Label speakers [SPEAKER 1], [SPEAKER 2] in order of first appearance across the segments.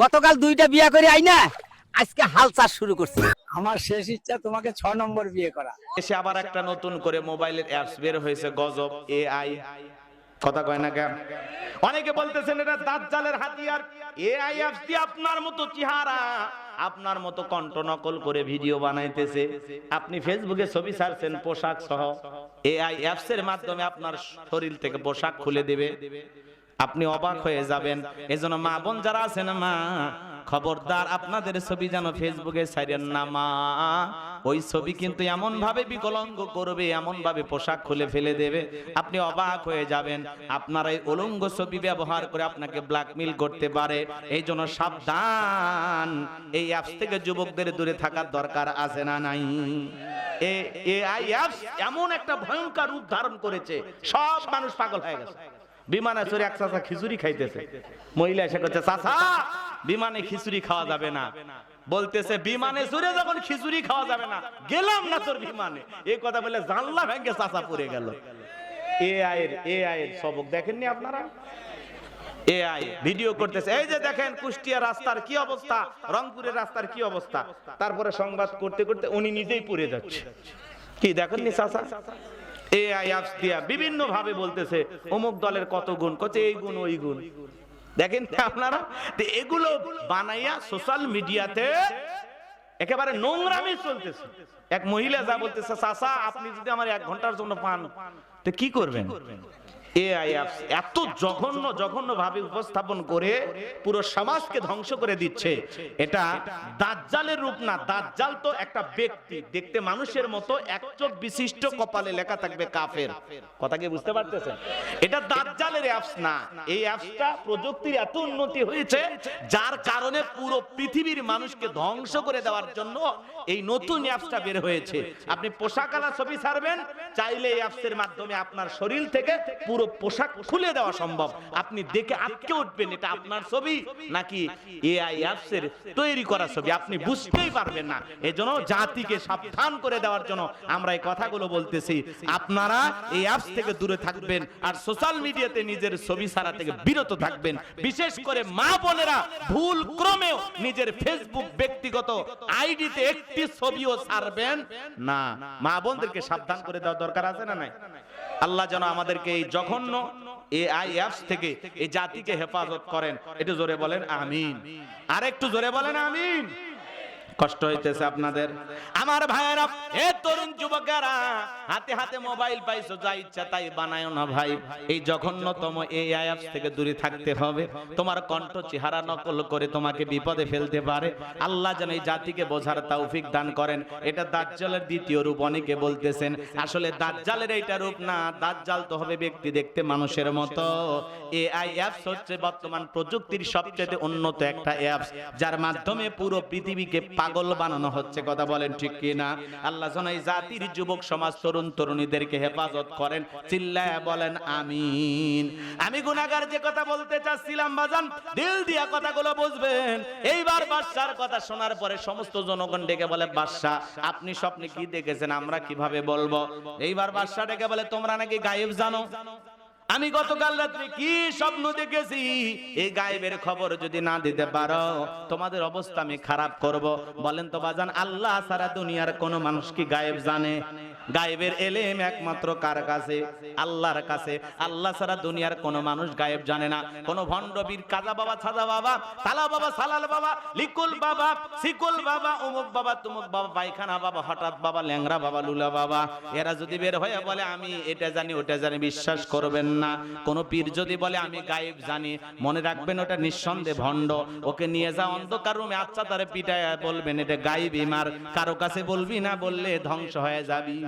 [SPEAKER 1] গতকাল দুইটা বিয়া করে আই না আজকে হাল চাষ শুরু করছি।
[SPEAKER 2] আমার শেষ ইচ্ছা তোমাকে ছ নম্বর বিয়ে করা।
[SPEAKER 3] এসে আবার একটা নতুন করে মোবাইলের অ্যাপস বের হয়েছে গজব এআই। কথা কয় না কেন? অনেকে বলতেছেন এটা দাজ্জালের হাতিয়ার। এআই অ্যাপস দিয়ে আপনার মতো চেহারা আপনার মতো কণ্ঠ নকল করে ভিডিও বানাইতেছে। আপনি ফেসবুকে ছবি ছাড়ছেন পোশাক সহ। এআই অ্যাপস এর মাধ্যমে আপনার শরীর থেকে পোশাক খুলে দেবে। আপনি অবাক হয়ে যাবেন। এজন্য মা বোন যারা আছেন মা খবরদার আপনাদের ছবি যেন ফেসবুকে ছাড়েন না মা। ওই ছবি কিন্তু এমন ভাবে বিকলঙ্গ করবে এমন ভাবে পোশাক খুলে ফেলে দেবে। আপনি অবাক হয়ে যাবেন। আপনার এই উলঙ্গ ছবি ব্যবহার করে আপনাকে ব্ল্যাকমেল করতে পারে। এই জন্য সাবধান। এই অ্যাপস থেকে যুবকদের দূরে থাকার দরকার আছে না নাই? এ এআই অ্যাপস এমন একটা ভয়ঙ্কর রূপ ধারণ করেছে। সব মানুষ পাগল হয়ে গেছে। বিমানে চড়ে এক চাচা খিচুড়ি খাইতেছে। মহিলা এসে করছে চাচা, বিমানে খিচুড়ি খাওয়া যাবে না। বলতেছে, বিমানে চড়ে যখন খিচুড়ি খাওয়া যাবে না, গেলাম না তোর বিমানে। এই কথা বলে জানলা ভেঙে চাচা পড়ে গেল। এআই এর এআই এর সবক দেখেননি আপনারা? এআই ভিডিও করতেছে, এই যে দেখেন কুষ্টিয়া রাস্তার কি অবস্থা, রংপুরের রাস্তার কি অবস্থা? তারপরে সংবাদ করতে করতে উনি নিজেই পড়ে যাচ্ছে। কি দেখেননি চাচা? এআই আই বিভিন্ন ভাবে বলতেছে, অমুক দলের কত গুণ, কচ্ছে এই গুণ, ওই গুণ। দেখেন আপনারা এগুলো বানাইয়া সোশ্যাল মিডিয়াতে একেবারে নোংরামি চলতেছে। এক মহিলা যা বলতেছে চাষা আপনি যদি আমার এক ঘণ্টার জন্য পান, তো কি করবেন? এত জঘন্য জঘন্য ভাবে উপস্থাপন করে পুরো সমাজকে ধ্বংস করে দিচ্ছে। এটা দাজ্জালের রূপ না, দাজ্জাল তো একটা ব্যক্তি। দেখতে মানুষের মতো এক চোখ বিশিষ্ট কপালে লেখা থাকবে কাফের। কথা কি বুঝতে পারতেছেন? এটা দাজ্জালের অ্যাপস না। এই অ্যাপসটা প্রযুক্তির এত উন্নতি হয়েছে, যার কারণে পুরো পৃথিবীর মানুষকে ধ্বংস করে দেওয়ার জন্য এই নতুন অ্যাপসটা বের হয়েছে। আপনি পোশাক আলা ছবি ছাড়বেন, চাইলে এই অ্যাপসের মাধ্যমে আপনার শরীর থেকে পুরো পোশাক খুলে দেওয়া সম্ভব। আপনি দেখে আটকে উঠবেন, এটা আপনার ছবি নাকি এআই অ্যাপসের তৈরি করা ছবি? আপনি বুঝতেই পারবেন না। এজন্য জাতিকে সাবধান করে দেওয়ার জন্য আমরা এই কথাগুলো বলতেছি। আপনারা এই অ্যাপস থেকে দূরে থাকবেন আর সোশ্যাল মিডিয়াতে নিজের ছবি ছাড়া থেকে বিরত থাকবেন। বিশেষ করে মা বোনেরা ভুল ক্রমেও নিজের ফেসবুক ব্যক্তিগত আইডিতে একটি ছবিও ছাড়বেন না। মা বোনদেরকে সাবধান করে দেওয়া দরকার আছে না নাই? আল্লাহ যেন আমাদেরকে এই জঘন্য এআই অ্যাপস থেকে এই জাতিকে হেফাজত করেন। এটা জোরে বলেন, আমিন। আর একটু জোরে বলেন, আমিন। কষ্ট হইতেছে আপনাদের। আমার ভাইয়েরা, এ তরুণ যুবকেরা, হাতে হাতে মোবাইল পাইছো, যা ইচ্ছা তাই বানায়ও না ভাই। এই জঘন্যতম এই অ্যাপস থেকে দূরে থাকতে হবে। তোমার কণ্ঠ চেহারা নকল করে তোমাকে বিপদে ফেলতে পারে। আল্লাহ যেন এই জাতিকে বোঝার তৌফিক দান করেন। এটা দাজ্জালের দ্বিতীয় রূপ, অনেকে বলতেছেন, আসলে দাজ্জালের এইটা রূপ না। দাজ্জাল তো হবে ব্যক্তি দেখতে মানুষের মতো। এআই অ্যাপস হচ্ছে বর্তমান প্রযুক্তির সবচেয়ে উন্নত একটা অ্যাপস যার মাধ্যমে পুরো পৃথিবীকে পাগল বানানো হচ্ছে, কথা বলেন ঠিক কি না আল্লাহ যেন জাতির যুবক সমাজ, তরুণ তরুণীদেরকে হেফাজত করেন, চিল্লায় বলেন, আমিন। আমি গুনাগার যে কথা বলতে চাচ্ছিলাম, বাজান, দিল দিয়া কথাগুলো বুঝবেন। এইবার বাদশার কথা শোনার পরে সমস্ত জনগণ ডেকে বলে, বাদশা, আপনি স্বপ্নে কি দেখেছেন? আমরা কীভাবে বলব? এইবার বাদশা ডেকে বলে, তোমরা নাকি গায়েব জানো? আমি গতকাল রাত্রে কি স্বপ্ন দেখেছি? এই গায়েবের খবর যদি না দিতে পারো, তোমাদের অবস্থা আমি খারাপ করব। বলেন তো বাজান, আল্লাহ সারা দুনিয়ার কোন মানুষ কি গায়েব জানে? গায়েবের এলেম একমাত্র কার কাছে? আল্লাহর কাছে। আল্লাহ সারা দুনিয়ার কোন মানুষ গায়েব জানে না। কোন ভণ্ডবীর কাজা বাবা ছাদা বাবা, তালা বাবা, সালাল বাবা, লিকুল বাবা, সিকুল বাবা অমুক বাবা, তুমুক বাবা, পায়খানা বাবা, হঠাৎ বাবা ল্যাংরা বাবা, লুলা বাবা। এরা যদি বের হয়ে বলে, আমি এটা জানি, ওটা জানি, বিশ্বাস করবেন না। কোনো পীর যদি বলে, আমি গায়েব জানি, মনে রাখবেন ওটা নিঃসন্দেহে ভণ্ড। ওকে নিয়ে যা অন্ধকার রুমে আচ্ছা তারে পিটায় বলবেন, এটা গায়েব ইমার কারও কাছে বলবি না, বললে ধ্বংস হয়ে যাবি।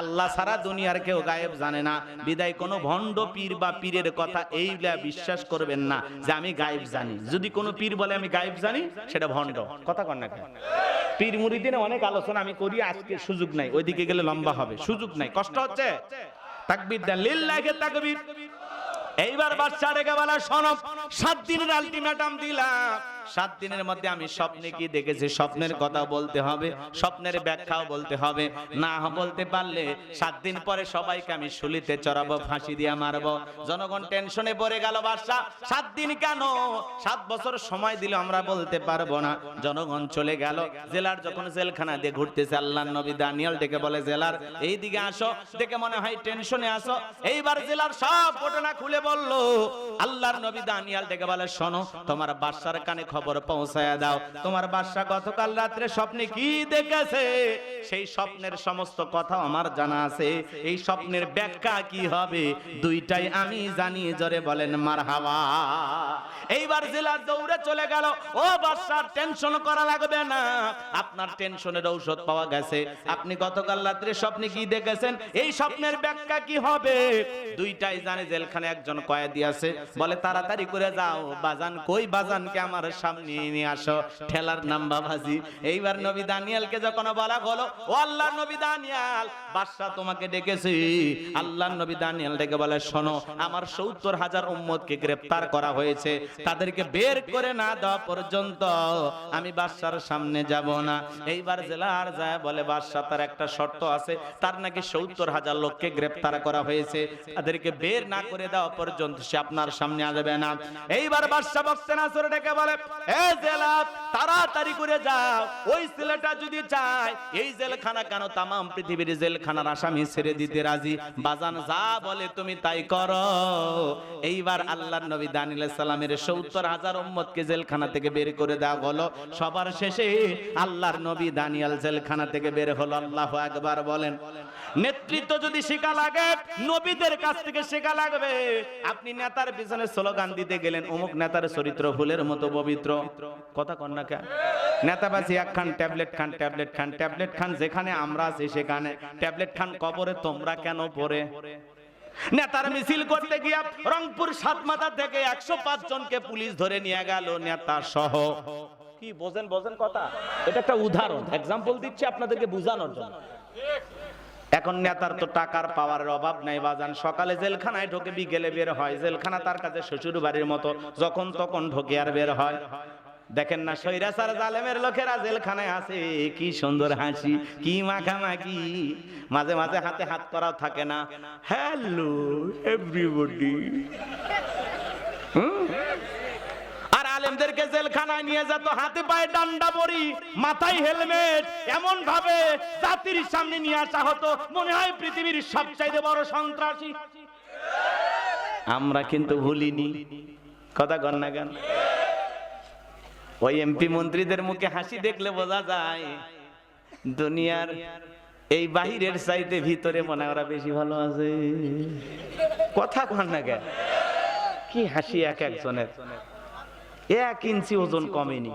[SPEAKER 3] আল্লাহ সারা দুনিয়ার কেউ গায়েব জানে না। বিদায় কোনো ভণ্ড পীর বা পীরের কথা এইগুলা বিশ্বাস করবেন না যে আমি গায়েব জানি। যদি কোনো পীর বলে আমি গায়েব জানি, সেটা ভণ্ড। কথা কর না পীর মুরিদিনে অনেক আলোচনা আমি করি, আজকে সুযোগ নাই। ওইদিকে গেলে লম্বা হবে। সুযোগ নাই। কষ্ট হচ্ছে? তাকবীর দেন। লিল্লাহি তাকবীর। এইবার বাচ্চা রেখে বলা সনব সাত দিনের আলটিমেটাম দিলাম। সাত দিনের মধ্যে আমি স্বপ্নে কি দেখেছি? স্বপ্নের কথা বলতে হবে, স্বপ্নের ব্যাখ্যাও বলতে হবে। না বলতে পারলে সাত দিন পরে সবাইকে আমি শুলিতে চড়াবো, ফাঁসি দিয়ে মারবো। জনগণ টেনশনে পড়ে গেল বাদশা সাত দিন কেন? সাত বছর সময় দিলে আমরা বলতে পারব না। জনগণ চলে গেল। জেলার যখন জেলখানা দিয়ে ঘুরতেছে আল্লাহ নবী দানিয়াল ডেকে বলে, জেলার এই দিকে আসো। দেখে মনে হয় টেনশনে আসো। এইবার জেলার সব ঘটনা খুলে বলল, আল্লাহর নবী দানিয়াল ডেকে বলে, শোনো, তোমার বাদশার কানে খবর পৌঁছায় দাও। তোমার বাদশা গতকাল রাত্রে স্বপ্নে কি দেখেছে? সেই স্বপ্নের সমস্ত কথা আমার জানা আছে। এই স্বপ্নের ব্যাখ্যা কি হবে? দুইটাই আমি জানি। জোরে বলেন মার হাওয়া এইবার জেলার দৌড়ে চলে গেল। ও বাদশার টেনশন করা লাগবে না। আপনার টেনশনের ঔষধ পাওয়া গেছে। আপনি গতকাল রাত্রে স্বপ্নে কি দেখেছেন? এই স্বপ্নের ব্যাখ্যা কি হবে? দুইটাই জানে জেলখানে একজন কয়েদি আছে। বলে, তাড়াতাড়ি করে যাও। বাজান কই বাজানকে আমার সামনে নিয়ে আসো। ঠেলার নাম বাবাজি। এইবার নবী দানিয়ালকে যখন বলা হলো, ও আল্লাহ নবী দানিয়াল বাদশা তোমাকে ডেকেছি। আল্লাহ নবী দানিয়াল ডেকে বলে, শোনো, আমার সত্তর হাজার উম্মতকে গ্রেফতার করা হয়েছে। তাদেরকে বের করে না দেওয়া পর্যন্ত আমি বাদশার সামনে যাব না। এইবার জেলার যায় বলে বাদশা তার একটা শর্ত আছে। তার নাকি সত্তর হাজার লোককে গ্রেফতার করা হয়েছে। তাদেরকে বের না করে দেওয়া পর্যন্ত সে আপনার সামনে আসবে না। এইবার বাদশা বক্সে নাসর ডেকে বলে জেলখানা থেকে বের করে দেওয়া হলো। সবার শেষে আল্লাহর নবী দানিয়াল জেলখানা থেকে বের হলো। আল্লাহ একবার বলেন, নেতৃত্ব যদি শেখা লাগে, নবীদের কাছ থেকে শেখা লাগবে। আপনি নেতার পিছনে স্লোগান দিতে গেলেন, অমুক নেতার চরিত্র ফুলের মতো পবিত্র। কথা কন না কেন? নেতাবাজি এক খান, ট্যাবলেট খান ট্যাবলেট খান ট্যাবলেট খান, যেখানে আমরা আছি সেখানে। ট্যাবলেট খান কবরে তোমরা কেন পড়ে? নেতার মিছিল করতে গিয়া রংপুর সাত সাতমাথা থেকে একশো পাঁচ জনকে পুলিশ ধরে নিয়ে গেল নেতা সহ। কি, বোঝেন বোঝেন কথা? এটা একটা উদাহরণ। এক্সাম্পল দিচ্ছি আপনাদেরকে বোঝানোর জন্য। এখন নেতার তো টাকার পাওয়ারের অভাব নাই বাজান। সকালে জেলখানায় ঢোকে বিকেলে বের হয়। জেলখানা তার কাছে শ্বশুর বাড়ির মতো। যখন তখন ঢোকে আর বের হয়। দেখেন না সৈরাসার জালেমের লোকেরা জেলখানায় আছে। কি সুন্দর হাসি, কি মাখামাখি। মাঝে মাঝে হাতে হাত করাও থাকে না। হ্যালো এভরিবডি আর আলেমদেরকে জেলখানায় নিয়ে যেত হাতে পায়ে ডান্ডা বড়ি মাথায় হেলমেট এমন ভাবে জাতির সামনে নিয়ে আসা হতো, মনে হয় পৃথিবীর সবচাইতে বড় সন্ত্রাসী। আমরা কিন্তু ভুলিনি। কথা কর না কেন? ওই এমপি মন্ত্রীদের মুখে হাসি দেখলে বোঝা যায়, দুনিয়ার এই বাহিরের চাইতে ভিতরে মনে ওরা বেশি ভালো আছে। কথা কর না কেন? কি হাসি এক একজনের। এক ইঞ্চি ওজন কমেনি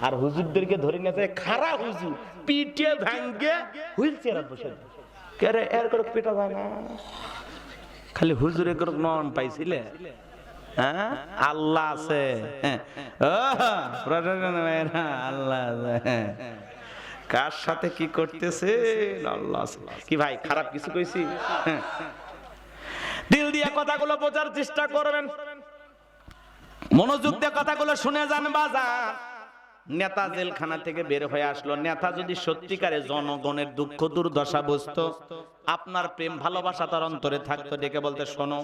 [SPEAKER 3] আর হুজুরদেরকে ধরে নিয়ে যায় খারা হুজুর পিঠে ভাঙ্গে হুইল চেয়ার বসে দেয়। কে রে এর করে পিটা যায় না খালি হুজুরে করে নরম পাইছিলে হ্যাঁ আল্লাহ আছে হ্যাঁ। আল্লাহ হ্যাঁ। কার সাথে কি করতেছে আল্লাহ কি ভাই খারাপ কিছু কইছি হ্যাঁ। দিল দিয়ে কথাগুলো বোঝার চেষ্টা করবেন মনোযোগ দিয়ে কথাগুলো শুনে যান বাজান। নেতা জেলখানা থেকে বের হয়ে আসলো। নেতা যদি সত্যিকারে জনগণের দুঃখ, দুর্দশা বুঝতো, আপনার প্রেম, ভালোবাসা তার অন্তরে থাকতো, ডেকে বলতে, শোনো,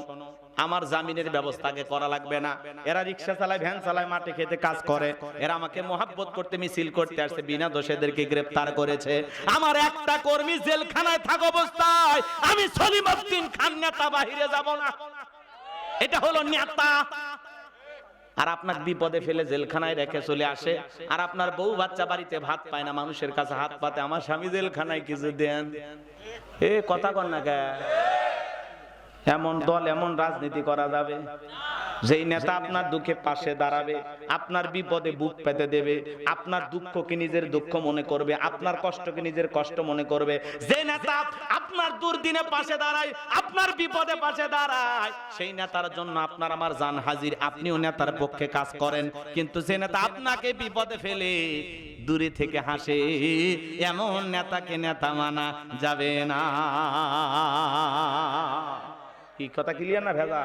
[SPEAKER 3] আমার জামিনের ব্যবস্থা করা লাগবে না। এরা রিক্সা চালায়, ভ্যান চালায় মাঠে খেতে কাজ করে। এরা আমাকে মহাব্বত করতে, মিছিল করতে আসছে, বিনা দোষেদেরকে গ্রেফতার করেছে। আমার একটা কর্মী জেলখানায় থাক অবস্থায়। আমি সলিমউদ্দিন খান, নেতা বাহিরে যাব না। এটা হলো নেতা। আর আপনার বিপদে ফেলে জেলখানায় রেখে চলে আসে। আর আপনার বউ বাচ্চা বাড়িতে ভাত পায় না, মানুষের কাছে হাত পাতে। আমার স্বামী জেলখানায় কিছু দেন। এ, কথা কর না এমন দল, এমন রাজনীতি করা যাবে। যেই নেতা আপনার দুঃখে পাশে দাঁড়াবে, আপনার বিপদে বুক পেতে দেবে, আপনার দুঃখকে নিজের দুঃখ মনে করবে, আপনার কষ্টকে নিজের কষ্ট মনে করবে, যে নেতা আপনার দুর্দিনে পাশে দাঁড়ায়, আপনার বিপদে পাশে দাঁড়ায়, সেই নেতার জন্য আপনার আমার জান হাজির, আপনিও নেতার পক্ষে কাজ করেন, কিন্তু যে নেতা আপনাকে বিপদে ফেলে, দূরে থেকে হাসে, এমন নেতাকে নেতা মানা যাবে না। কি কথা ক্লিয়ার না ভেজা?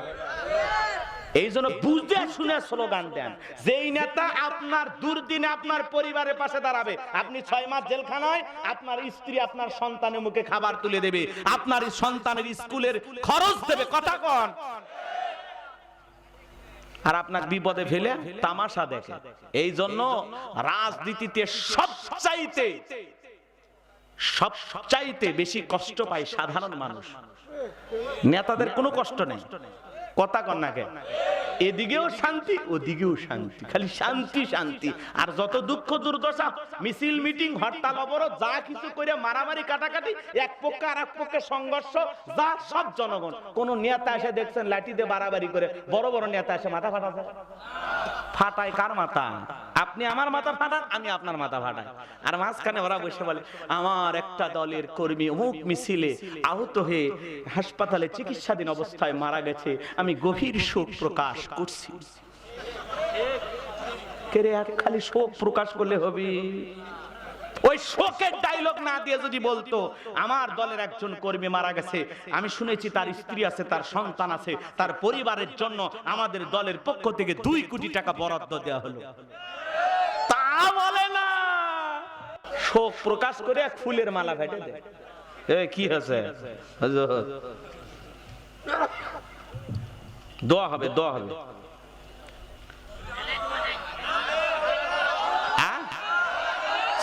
[SPEAKER 3] এই জন্য বুঝে শুনে স্লোগান দেন। যেই নেতা আপনার দুর্দিনে আপনার পরিবারের পাশে দাঁড়াবে, আপনি ছয় মাস জেলখানায়, আপনার স্ত্রী আপনার সন্তানের মুখে খাবার তুলে দেবে, আপনার সন্তানের স্কুলের খরচ দেবে, কথা কন। আর আপনার বিপদে ফেলে তামাশা দেখে। এই জন্য রাজনীতিতে সবচাইতে সবচাইতে বেশি কষ্ট পায় সাধারণ মানুষ। নেতাদের কোনো কষ্ট নেই। কথা কন না কেন? এদিকেও শান্তি, ওদিকেও শান্তি। খালি শান্তি শান্তি। আর যত দুঃখ, দুর্দশা, মিছিল, মিটিং, হরতাল, অবরোধ, যা কিছু করে মারামারি, কাটাকাটি, এক পক্ষে আর এক পক্ষে সংঘর্ষ, যা সব জনগণ। কোন নেতা এসে দেখছেন লাঠি দিয়ে বাড়াবাড়ি করে, বড় বড় নেতা এসে মাথা ফাটাছে ফাটায় কার মাথা? আপনি আমার মাথা ফাটান, আমি আপনার মাথা ফাটাই। আর মাঝখানে ওরা বসে বলে, আমার একটা দলের কর্মী অমুক মিছিলে আহত হয়ে হাসপাতালে চিকিৎসাধীন অবস্থায় মারা গেছে। আমি গভীর শোক প্রকাশ করছি। খালি শোক প্রকাশ করলে হবে? ওই শোকের ডায়লগ না দিয়ে যদি বলতো, আমার দলের একজন কর্মী মারা গেছে। আমি শুনেছি তার স্ত্রী আছে, তার সন্তান আছে, তার পরিবারের জন্য আমাদের দলের পক্ষ থেকে দুই কোটি টাকা বরাদ্দ দেওয়া হলো। তা বলে না। শোক প্রকাশ করে এক ফুলের মালা ভেটে দেয়। কি হুজুর। দোয়া হবে দোয়া হবে?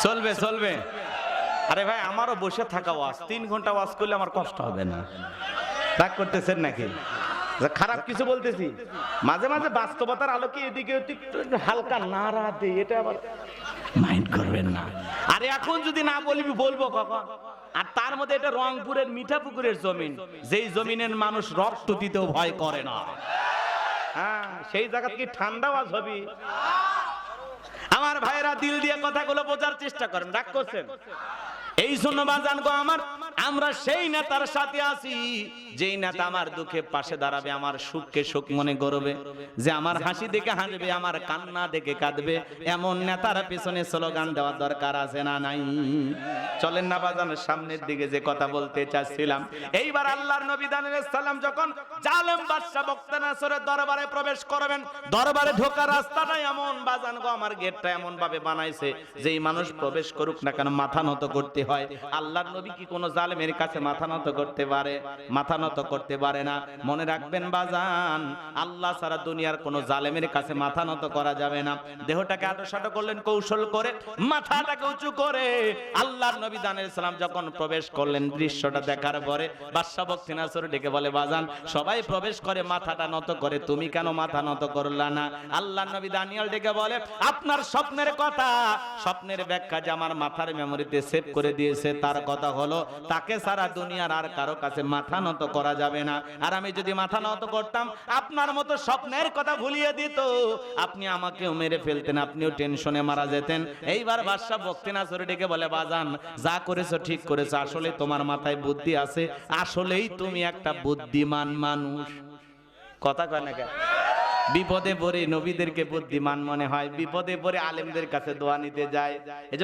[SPEAKER 3] চলবে চলবে। আরে ভাই, আমারও বসে থাকা ওয়াজ। তিন ঘণ্টা ওয়াজ করলে আমার কষ্ট হবে না। রাগ করতেছেন নাকি? খারাপ কিছু বলতেছি। মাঝে মাঝে বাস্তবতার আলোকে এদিকে হালকা নাড়া দে, এটা আবার মাইন্ড করবেন না। আরে এখন যদি না বলবি, বলব কখন? আর তার মধ্যে এটা রংপুরের মিঠাপুকুরের জমিন। যেই জমিনের মানুষ রক্ত দিতেও ভয় করে না। হ্যাঁ সেই জায়গা কি ঠান্ডা আওয়াজ হবে। আমার ভাইরা দিল দিয়ে কথাগুলো বোঝার চেষ্টা করেন রাগ করছেন? এই জন্য বাজান গো আমার আমরা সেই নেতার সাথে আছি, যেই নেতা আমার দুঃখে পাশে দাঁড়াবে, আমার সুখকে সুখ মনে করবে, যে আমার হাসি দেখে হাসবে, আমার কান্না দেখে কাঁদবে, এমন নেতার পেছনে স্লোগান দেওয়ার দরকার আছে না নাই? চলেন না বাজানের সামনের দিকে যে কথা বলতে চাচ্ছিলাম। এইবার আল্লাহর নবী দানের সালাম যখন জালেম বাদশা বক্তানাসরের দরবারে প্রবেশ করবেন, দরবারে ঢোকার রাস্তাটা এমন, বাজান গো, আমার গেটটা এমন ভাবে বানাইছে, যেই মানুষ প্রবেশ করুক না কেন, মাথা নত করতে হয়। আল্লাহর নবী কি কোনো জালেমের কাছে মাথা নত করতে পারে, মাথা নত করতে পারে না। মনে রাখবেন বাজান, আল্লাহ সারা দুনিয়ার কোনো জালেমের কাছে মাথা নত করা যাবে না। দেহটাকে আটোসাটো করলেন, কৌশল করে, মাথাটাকে উঁচু করে। আল্লাহর নবী দানের সালাম যখন প্রবেশ করলেন, দৃশ্যটা দেখার পরে বাদশাহ বক্সিনাসর ডেকে বলে, বাজান, সবাই প্রবেশ করে, মাথাটা নত করে, তুমি কেন মাথা নত করলা না? আল্লাহ নবী দানিয়াল ডেকে বলে, আপনার স্বপ্নের কথা। স্বপ্নের ব্যাখ্যা যে আমার মাথার মেমোরিতে সেভ করে দিয়েছে, তার কথা হলো তাকে সারা দুনিয়ার আর কারও কাছে মাথা নত করা যাবে না। আর আমি যদি মাথা নত করতাম, আপনার মতো স্বপ্নের কথা ভুলিয়ে দিত। আপনি আমাকেও মেরে ফেলতেন, আপনিও টেনশনে মারা যেতেন। এইবার বাদশাহ বক্তিনাসরে ডেকে বলে, বাজান, যা করেছ ঠিক করেছ, আসলে তোমার মাথায় বুদ্ধি আছে, আসলেই তুমি একটা বুদ্ধিমান মানুষ। কথা কয় না কেন? বিপদে পড়ে নবীদেরকে বুদ্ধিমান মনে হয়, বিপদে পড়ে আলেমদের কাছে দোয়া নিতে যায়।